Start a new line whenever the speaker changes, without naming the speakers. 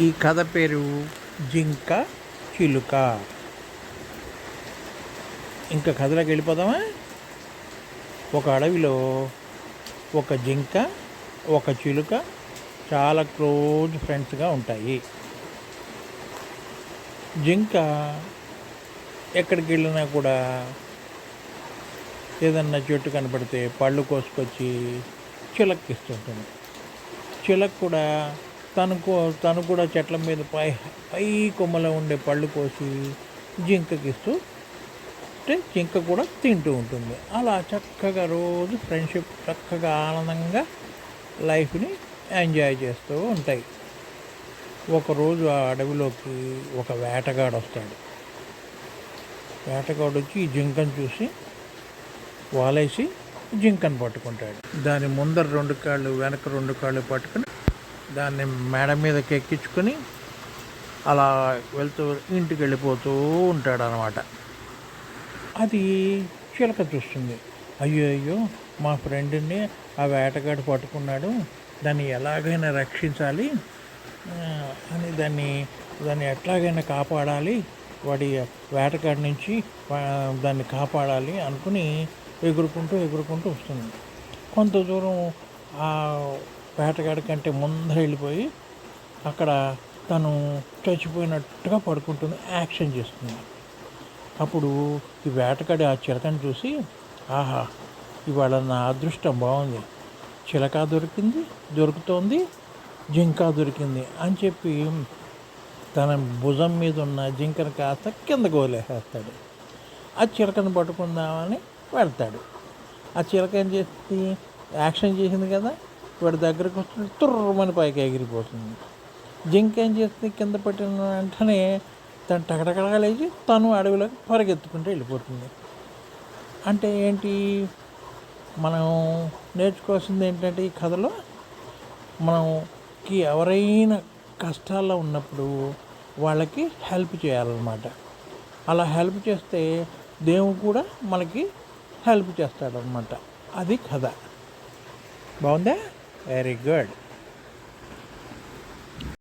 ఈ కథ పేరు జింక చిలుక. ఇంకా కథలోకి వెళ్ళిపోదామా? ఒక అడవిలో ఒక జింక ఒక చిలుక చాలా క్లోజ్ ఫ్రెండ్స్గా ఉంటాయి. జింక ఎక్కడికి వెళ్ళినా కూడా ఏదన్నా చెట్టు కనపడితే పళ్ళు కోసుకొచ్చి చిలక్కిస్తుంటుంది. చిలక్ కూడా తను తను కూడా చెట్ల మీద పై పై కొమ్మలో ఉండే పళ్ళు కోసి జింకకిస్తూ అంటే జింక కూడా తింటూ ఉంటుంది. అలా చక్కగా రోజు ఫ్రెండ్షిప్ చక్కగా ఆనందంగా లైఫ్ని ఎంజాయ్ చేస్తూ ఉంటాయి. ఒకరోజు ఆ అడవిలోకి ఒక వేటగాడు వస్తాడు. వేటగాడు వచ్చి ఈ జింకను చూసి వాలేసి జింకను పట్టుకుంటాడు. దాని ముందర రెండు కాళ్ళు వెనక రెండు కాళ్ళు పట్టుకుని దాన్ని మేడ మీదకి ఎక్కించుకొని అలా వెళ్తూ ఇంటికి వెళ్ళిపోతూ ఉంటాడు అనమాట అది చిలక చూస్తుంది. అయ్యో అయ్యో మా ఫ్రెండ్ని ఆ వేటగాడు పట్టుకున్నాడు. దాన్ని ఎలాగైనా రక్షించాలి. అని దాన్ని దాన్ని ఎట్లాగైనా కాపాడాలి. వాడి వేటగాడి నుంచి దాన్ని కాపాడాలి అనుకుని ఎగురుకుంటూ ఎగురుకుంటూ వస్తుంది. కొంత దూరం వేటగాడి కంటే ముందర వెళ్ళిపోయి అక్కడ తను చచ్చిపోయినట్టుగా పడుకుంటుంది యాక్షన్ చేస్తుంది. అప్పుడు ఈ వేటగాడి ఆ చిలకని చూసి ఆహా ఇవాళ నా అదృష్టం బాగుంది. చిలక దొరికింది దొరుకుతోంది జింక దొరికింది అని చెప్పి తన భుజం మీద ఉన్న జింకను కాస్త కిందకు గోలేసేస్తాడు ఆ చిలకను పట్టుకుందామని వెళ్తాడు. ఆ చిలక ఏం చేస్తుంది? యాక్షన్ చేసింది కదా. వాడి దగ్గరకు వచ్చి తుర్రమని పైకి ఎగిరిపోతుంది. జింక ఏం చేస్తుంది కింద పట్టిన వెంటనే తను టకటకడగా లేచి తను అడవిలోకి పరిగెత్తుకుంటూ వెళ్ళిపోతుంది. అంటే ఏంటి? మనం నేర్చుకోవాల్సింది ఏంటంటే ఈ కథలో మనకి ఎవరైనా కష్టాల్లో ఉన్నప్పుడు వాళ్ళకి హెల్ప్ చేయాలన్నమాట. అలా హెల్ప్ చేస్తే దేవుడు కూడా మనకి హెల్ప్ చేస్తాడనమాట అది కథ. బాగుందా? very good.